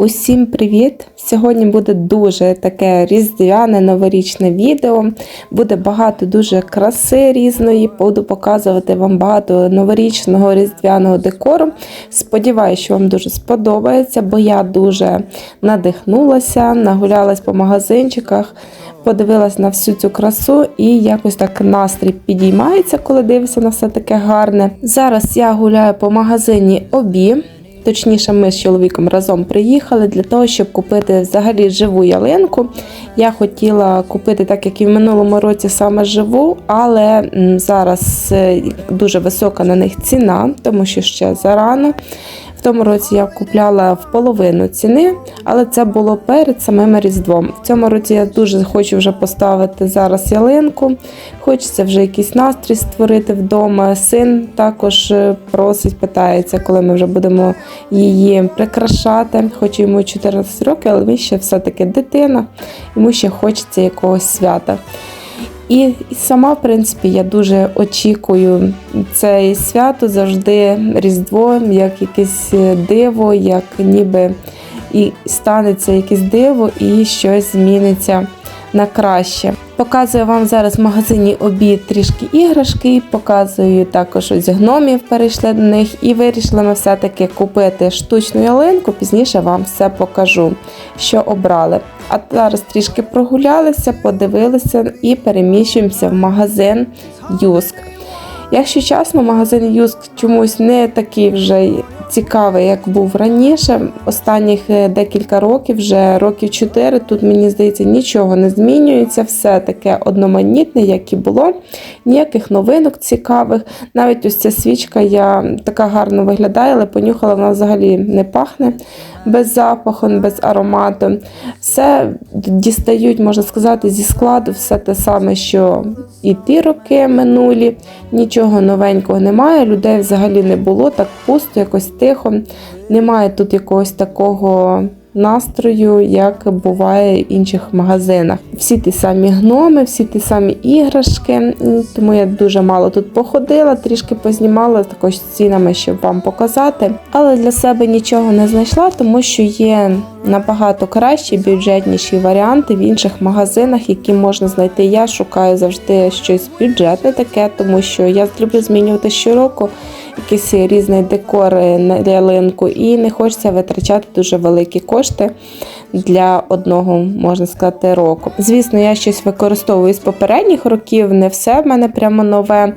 Усім привіт! Сьогодні буде дуже таке різдвяне новорічне відео. Буде багато дуже краси різної. Буду показувати вам багато новорічного різдвяного декору. Сподіваюся, що вам дуже сподобається, бо я дуже надихнулася, нагулялась по магазинчиках, подивилась на всю цю красу і якось так настрій підіймається, коли дивишся на все таке гарне. Зараз я гуляю по магазині обі. Точніше, ми з чоловіком разом приїхали для того, щоб купити взагалі живу ялинку. Я хотіла купити, так як і в минулому році, саме живу, але зараз е, дуже висока на них ціна, тому що ще зарано. В тому році я купляла в половину ціни, але це було перед самим Різдвом. В цьому році я дуже хочу вже поставити зараз ялинку. Хочеться вже якийсь настрій створити вдома. Син також е, просить, питається, коли ми вже будемо її прикрашати. Хоч йому 14 років, але він ще все-таки дитина, йому ще хочеться якогось свята. І сама, в принципі, я дуже очікую це свято завжди Різдво, як якесь е, диво, як ніби і станеться якесь диво, і щось зміниться на краще. Показую вам зараз в магазині обід трішки іграшки, показую також ось гномів перейшли до них і вирішили ми все-таки купити штучну ялинку. Пізніше вам все покажу, що обрали. А зараз трішки прогулялися, подивилися і переміщуємося в магазин Юск. Якщо чесно, магазин Юск чомусь не такий вже цікавий, як був раніше. Останніх е, декілька років, вже років 4, тут мені здається, нічого не змінюється, все таке одноманітне, як і було. Ніяких новинок цікавих. Навіть ось ця свічка я така гарно виглядає, але понюхала, вона взагалі не пахне без запаху, без аромату. Все дістають, можна сказати, зі складу все те саме, що і ті роки минулі. Нічого новенького немає. Людей взагалі не було, так пусто, якось тихо. Немає тут якогось такого. Настрою, як буває в інших магазинах. Всі ті самі гноми, всі ті самі іграшки, тому я дуже мало тут походила, трішки познімала також цінами, щоб вам показати. Але для себе нічого не знайшла, тому що є набагато кращі, бюджетніші варіанти в інших магазинах, які можна знайти. Я шукаю завжди щось бюджетне таке, тому що я люблю змінювати щороку якийсь різний декор на ялинку, і не хочеться витрачати дуже великі кошти для одного, можна сказати, року. Звісно, я щось використовую з попередніх років, не все в мене прямо нове.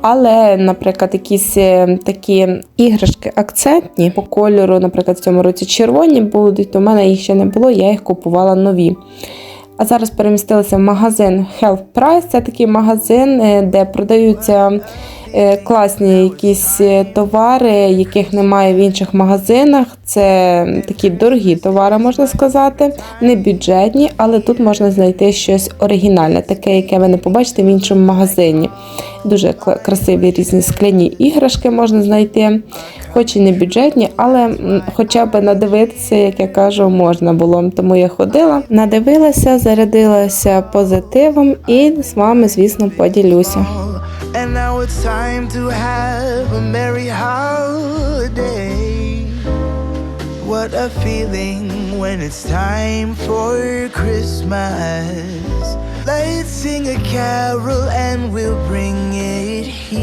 Але, наприклад, якісь е, такі іграшки акцентні по кольору, наприклад, в цьому році червоні будуть, то в мене їх ще не було, я їх купувала нові. А зараз перемістилися в магазин Health Price. Це такий магазин, е, де продаються класні якісь товари, яких немає в інших магазинах. Це такі дорогі товари, можна сказати, не бюджетні, але тут можна знайти щось оригінальне, таке, яке ви не побачите в іншому магазині. Дуже красиві різні скляні іграшки можна знайти, хоч і не бюджетні, але хоча б надивитися, як я кажу, можна було. Тому я ходила, надивилася, зарядилася позитивом і з вами, звісно, поділюся. And now it's time to have a merry holiday. What a feeling when it's time for Christmas. Let's sing a carol and we'll bring it here.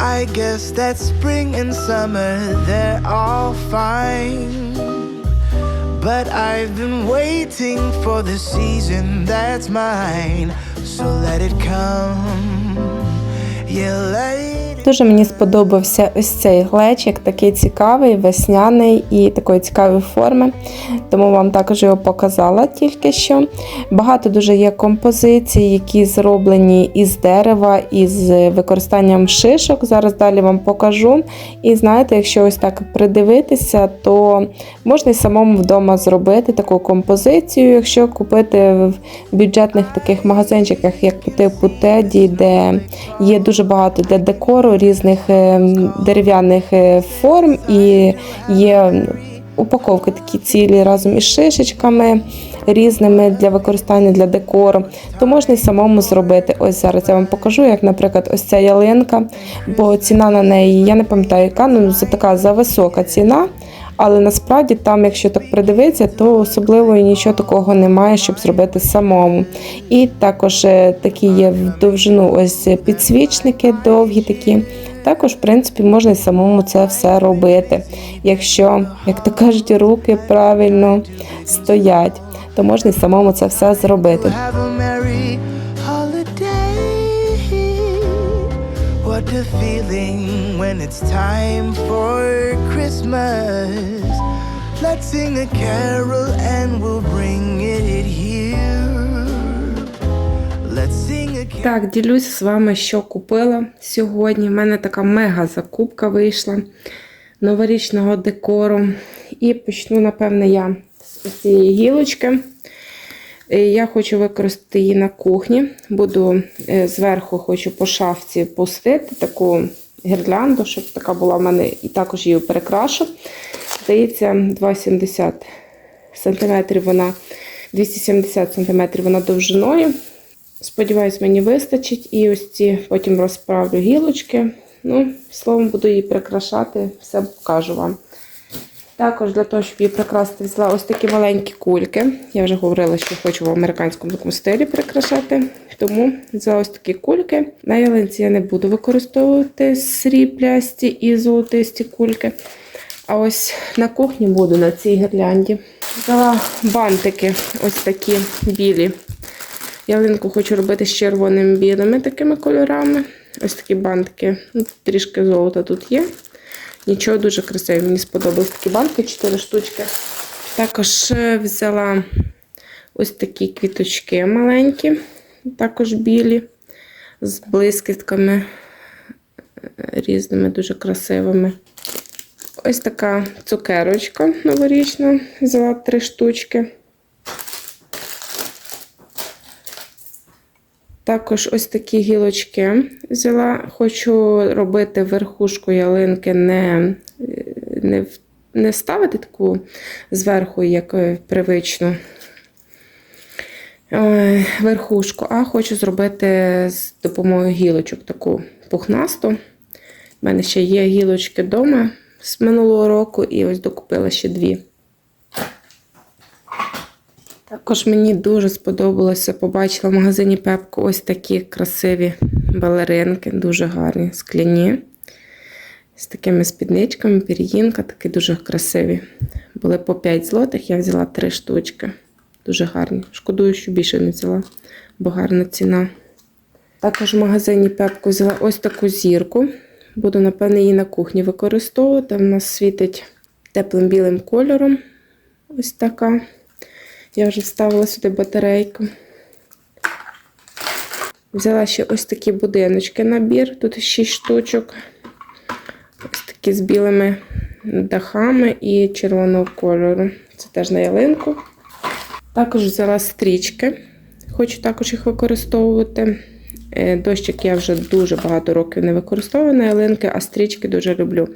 I guess that spring and summer, they're all fine. But I've been waiting for the season that's mine. So let it come. Yeah, let it Дуже мені сподобався ось цей глечик, такий цікавий, весняний і такої цікавої форми. Тому вам також його показала тільки що. Багато дуже є композицій, які зроблені із дерева, із використанням шишок. Зараз далі вам покажу. І знаєте, якщо ось так придивитися, то можна і самому вдома зробити таку композицію, якщо купити в бюджетних таких магазинчиках, як типу Теді, де є дуже багато для декору різних е, дерев'яних е, форм і є упаковки такі цілі разом із шишечками, різними для використання для декору, то можна й самому зробити. Ось зараз я вам покажу, як, наприклад, ось ця ялинка, бо ціна на неї, я не пам'ятаю, яка ну це така зависока ціна. Але насправді там, якщо так придивитися, то особливо нічого такого немає, щоб зробити самому. І також е, такі є в довжину ось підсвічники довгі такі. Також, в принципі, можна і самому це все робити. Якщо, як то кажуть, руки правильно стоять, то можна і самому це все зробити. A feeling when it's time for Christmas. Let's sing a carol and we'll bring it here. Let's sing a carol. Так, ділюсь з вами, що купила сьогодні. У мене така мега закупка вийшла новорічного декору. І почну, напевне, я з цієї гілочки. Е, Я хочу використати її на кухні. Буду е, зверху хочу по шафці пустити таку гірлянду, щоб така була в мене, і також її перекрашу. Здається, 2,70 см вона 270 см вона довжиною. Сподіваюсь, мені вистачить. І ось ці потім розправлю гілочки. Ну, словом, буду її прикрашати, все покажу вам. Також для того, щоб її прикрасити, взяла ось такі маленькі кульки. Я вже говорила, що хочу в американському такому стилі прикрашати. Тому взяла ось такі кульки. На ялинці я не буду використовувати сріблясті і золотисті кульки. А ось на кухні буду на цій гірлянді. Взяла бантики ось такі білі. Ялинку хочу робити з червоними білими такими кольорами. Ось такі бантики. Трішки золота тут є. Нічого дуже красиво, Мені сподобались такі банки, 4 штучки. Також е, взяла ось такі квіточки маленькі, також білі, з блискітками е, різними, дуже красивими. Ось така цукерочка новорічна. Взяла три штучки. Також ось такі гілочки взяла. Хочу робити верхушку ялинки, не, не, не ставити таку зверху, як е, привично е, верхушку, а хочу зробити з допомогою гілочок таку пухнасту. У мене ще є гілочки вдома з минулого року, і ось докупила ще дві. Також мені дуже сподобалося, побачила в магазині Пепко ось такі красиві балеринки, дуже гарні, скляні. З такими спідничками, пір'їнка, такі дуже красиві. Були по 5 злотих, я взяла 3 штучки. Дуже гарні. Шкодую, що більше не взяла, бо гарна ціна. Також в магазині Пепко взяла ось таку зірку. Буду, напевне, її на кухні використовувати. Вона світить теплим білим кольором. Ось така. Я вже вставила сюди батарейку. Взяла ще ось такі будиночки набір. Тут 6 штучок. Ось такі з білими дахами і червоного кольору. Це теж на ялинку. Також взяла стрічки. Хочу також їх використовувати. Е, Дощик я вже дуже багато років не використовую на ялинки, а стрічки дуже люблю.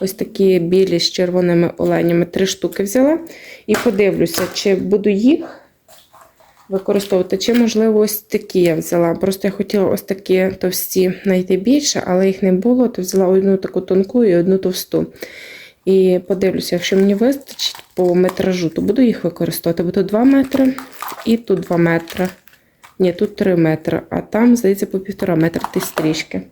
Ось такі білі з червоними оленями. Три штуки взяла. І подивлюся, чи буду їх використовувати, чи, можливо, ось такі я взяла. Просто я хотіла ось такі товсті знайти більше, але їх не було, то взяла одну таку тонку і одну товсту. І подивлюся, якщо мені вистачить по метражу, то буду їх використовувати. Бо тут 2 метри і тут 2 метри. Ні, тут 3 метри, а там, здається, по півтора метра ті стрічки.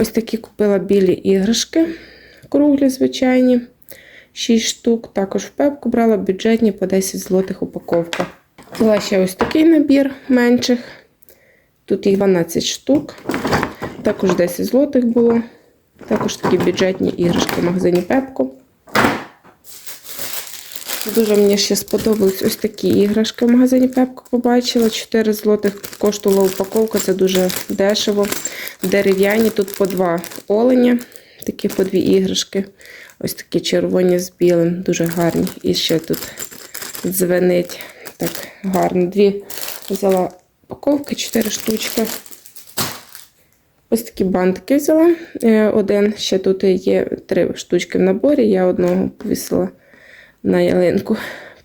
Ось такі купила білі іграшки, круглі, звичайні. 6 штук. Також в пепку брала бюджетні по 10 злотих упаковка. Взяла ще ось такий набір менших. Тут їх 12 штук. Також 10 злотих було. Також такі бюджетні іграшки в магазині Пепко. Дуже мені ще сподобались ось такі іграшки в магазині Пепко побачила. 4 злотих коштувала упаковка, це дуже дешево. Дерев'яні, тут по два оленя, такі по дві іграшки. Ось такі червоні з білим, дуже гарні. І ще тут дзвенить так гарно. Дві взяла упаковки, 4 штучки. Ось такі бантики взяла. Е, Один ще тут є три штучки в наборі. Я одного повісила на ялинку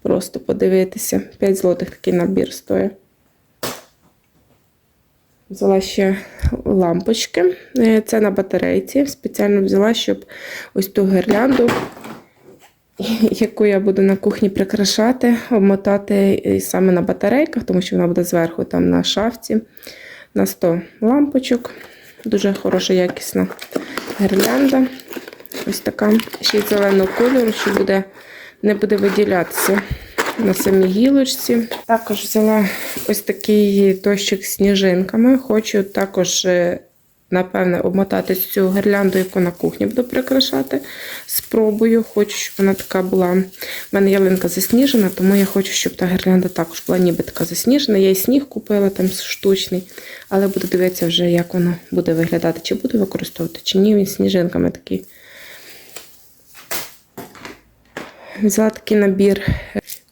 Просто подивитися. 5 злотих такий набір стоїть. Взяла ще лампочки. Е, Це на батарейці. Спеціально взяла, щоб ось ту гірлянду, яку я буду на кухні прикрашати, обмотати саме на батарейках, тому що вона буде зверху там на шафці. На 100 лампочок. Дуже хороша, якісна гірлянда. Ось така. Ще й зеленого кольору, що буде, не буде виділятися на самій гілочці. Також взяла ось такий дощик з сніжинками. Хочу також, е, напевне, обмотати цю гірлянду, яку на кухні буду прикрашати. Спробую. Хочу, щоб вона така була. У мене ялинка засніжена, тому я хочу, щоб та гірлянда також була ніби така засніжена. Я і сніг купила там штучний, але буду дивитися вже, як воно буде виглядати. Чи буду використовувати, чи ні. Він сніжинками такий. Взяла такий набір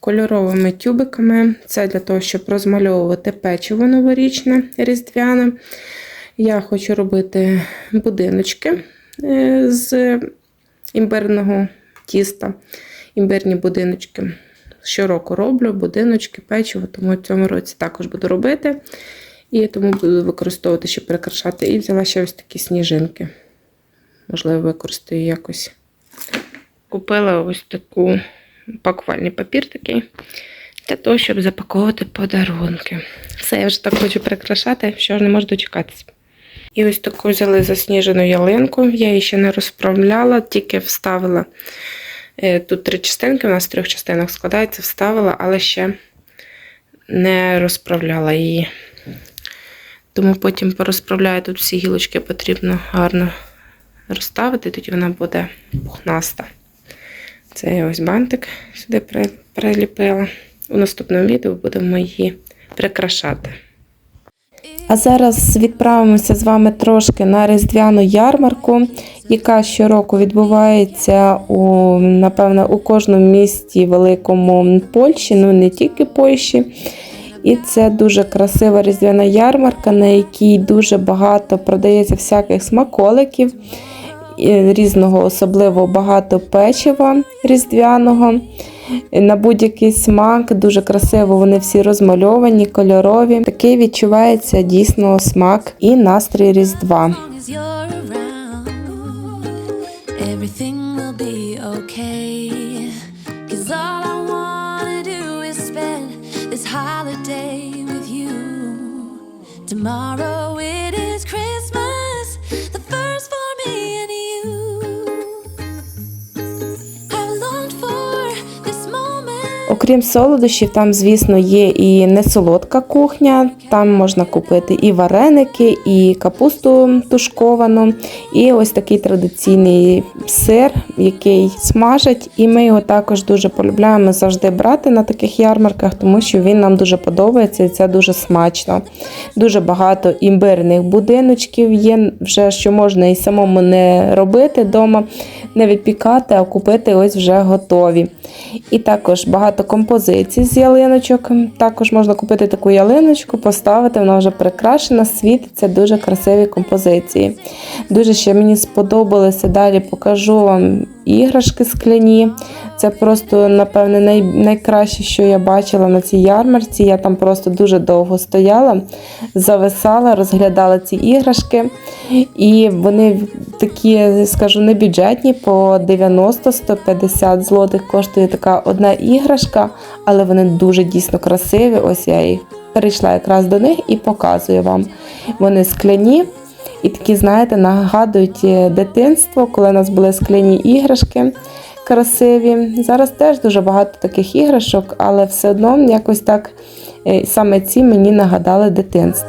кольоровими тюбиками. Це для того, щоб розмальовувати печиво новорічне різдвяне. Я хочу робити будиночки е, з імбирного тіста. Імбирні будиночки. Щороку роблю будиночки, печиво, тому в цьому році також буду робити. І тому буду використовувати, щоб прикрашати. І взяла ще ось такі сніжинки. Можливо, використаю якось. Купила ось таку пакувальний папір такий для того, щоб запаковувати подарунки. Все, я вже так хочу прикрашати, що не можу дочекатися. І ось таку взяли засніжену ялинку. Я її ще не розправляла, тільки вставила. Е, Тут три частинки, у нас в трьох частинах складається, вставила, але ще не розправляла її. Тому потім порозправляю тут всі гілочки, потрібно гарно розставити, тоді вона буде пухнаста. Це я ось бантик сюди приліпила. У наступному відео будемо її прикрашати. А зараз відправимося з вами трошки на різдвяну ярмарку, яка щороку відбувається у, напевно, у кожному місті великому Польщі, ну не тільки Польщі. І це дуже красива різдвяна ярмарка, на якій дуже багато продається всяких смаколиків різного, особливо багато печива різдвяного. На будь-який смак, дуже красиво вони всі розмальовані, кольорові. Такий відчувається дійсно смак і настрій Різдва. long as Окрім солодощів, там, звісно, є і несолодка кухня. Там можна купити і вареники, і капусту тушковану, і ось такий традиційний сир, який смажать. І ми його також дуже полюбляємо завжди брати на таких ярмарках, тому що він нам дуже подобається і це дуже смачно. Дуже багато імбирних будиночків є, вже що можна і самому не робити вдома, не випікати, а купити ось вже готові. І також багато композицій з ялиночок. Також можна купити таку ялиночку, поставити, вона вже прикрашена, світиться, дуже красиві композиції. Дуже ще мені сподобалося. Далі покажу вам іграшки скляні. Це просто, напевне, най, найкраще, що я бачила на цій ярмарці. Я там просто дуже довго стояла, зависала, розглядала ці іграшки. І вони такі, скажу, не бюджетні, по 90-150 злотих коштує така одна іграшка, але вони дуже дійсно красиві. Ось я їх перейшла якраз до них і показую вам. Вони скляні. І такі, знаєте, нагадують е, дитинство, коли у нас були скляні іграшки красиві. Зараз теж дуже багато таких іграшок, але все одно якось так е, саме ці мені нагадали дитинство.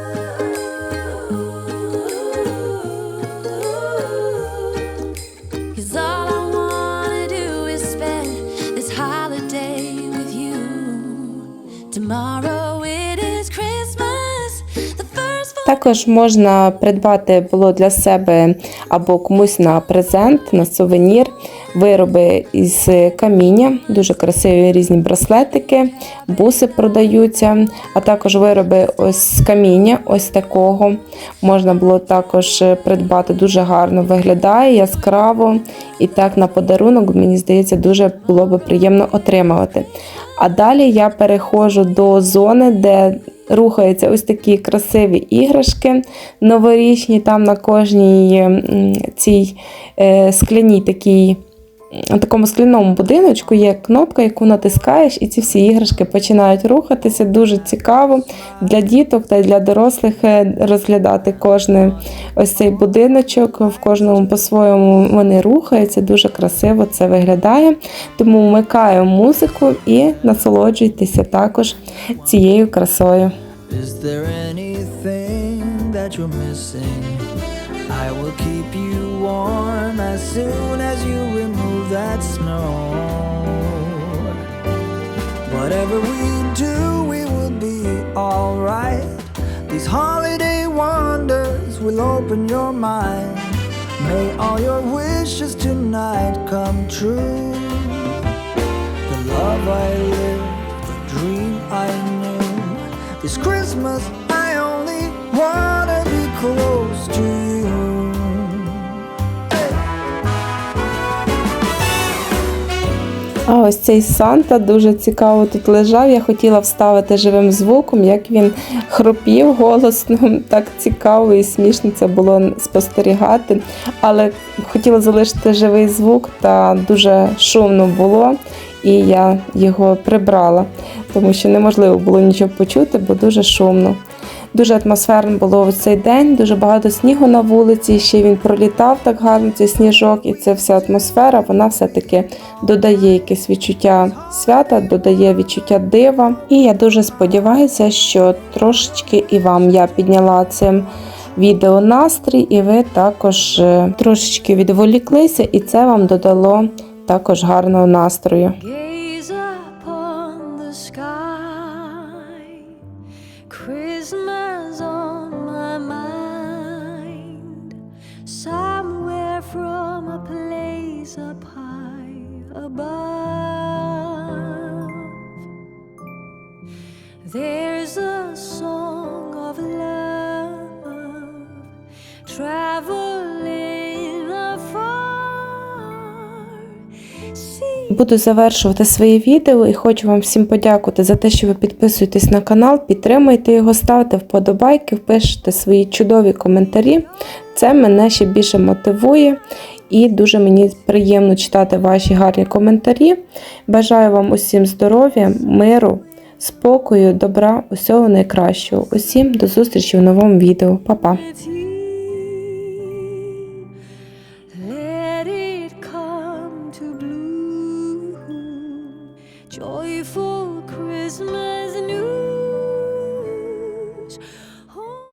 Також можна придбати було для себе або комусь на презент, на сувенір, вироби із каміння, дуже красиві різні браслетики, буси продаються, а також вироби ось з каміння, ось такого. Можна було також придбати, дуже гарно виглядає, яскраво. І так на подарунок, мені здається, дуже було би приємно отримувати. А далі я переходжу до зони, де рухаються ось такі красиві іграшки новорічні. Там на кожній цій е, скляній такій. На такому скляному будиночку є кнопка, яку натискаєш, і ці всі іграшки починають рухатися. Дуже цікаво для діток та для дорослих е, розглядати кожний ось цей будиночок. В кожному по-своєму вони рухаються, дуже красиво це виглядає. Тому вмикаю музику і насолоджуйтеся також цією красою. Is there anything that you're missing? I will keep you warm as soon as you remove that snow. Whatever we do, we will be alright. These holiday wonders will open your mind. May all your wishes tonight come true. The love I live, the dream I knew. This Christmas, I only wanna be close А ось цей Санта дуже цікаво тут лежав. Я хотіла вставити живим звуком, як він хропів голосно. Так цікаво і смішно це було спостерігати. Але хотіла залишити живий звук, та дуже шумно було, і я його прибрала, тому що неможливо було нічого почути, бо дуже шумно. Дуже атмосферно було в цей день, дуже багато снігу на вулиці. Ще він пролітав так гарно, цей сніжок, і ця вся атмосфера, вона все-таки додає якесь відчуття свята, додає відчуття дива. І я дуже сподіваюся, що трошечки і вам я підняла цим відео настрій, і ви також е, трошечки відволіклися, і це вам додало також гарного настрою. Буду завершувати своє відео і хочу вам всім подякувати за те, що ви підписуєтесь на канал, підтримуєте його, ставте вподобайки, пишете свої чудові коментарі. Це мене ще більше мотивує і дуже мені приємно читати ваші гарні коментарі. Бажаю вам усім здоров'я, миру, спокою, добра, усього найкращого. Усім до зустрічі в новому відео. Па-па!